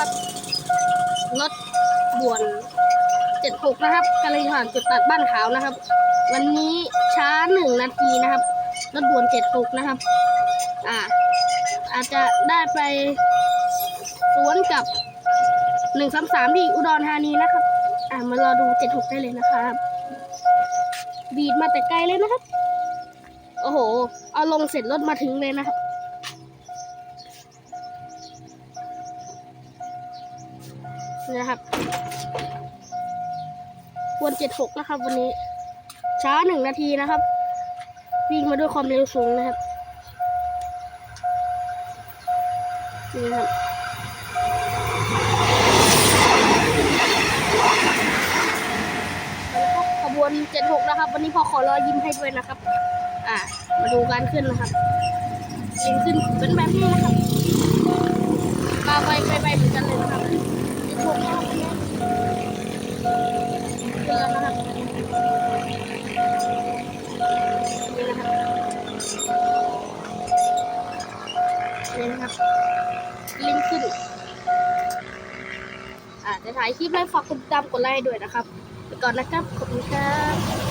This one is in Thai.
นะครับรถด่วนเจ็ดหกนะครับกำลังผ่านจุดตัดบ้านขาวนะครับ วันนี้ช้าหนึ่งนาทีนะครับรถด่วนเจ็ดหกนะครับ อ่า อาจจะได้ไปสวนกับหนึ่งสามสามที่อุดรธานีนะครับ อ่ามารอดูเจ็ดหกได้เลยนะครับบีดมาแต่ไกลเลยนะครับ โอ้โห เอาลงเสร็จรถมาถึงเลยนะครับ นะครับวนเจ็ดหกนะครับ วันนี้ ช้าหนึ่งนาทีนะครับ วิ่งมาด้วยความเร็วสูงนะครับนี่นะครับแล้วก็ขบวน76นะครับ วันนี้พอขอรอยยิ้มให้ด้วยนะครับ อ่า มาดูการขึ้นนะครับเองขึ้นเป็นแบบนี้นะครับมาไวไปไปเหมือนกันเลย นี่นะครับลิงก์ขึ้น อ่าจะถ่ายคลิปแล้วฝากกดติดตามกดไลค์ด้วยนะครับ ไปก่อนนะครับ ขอบคุณครับ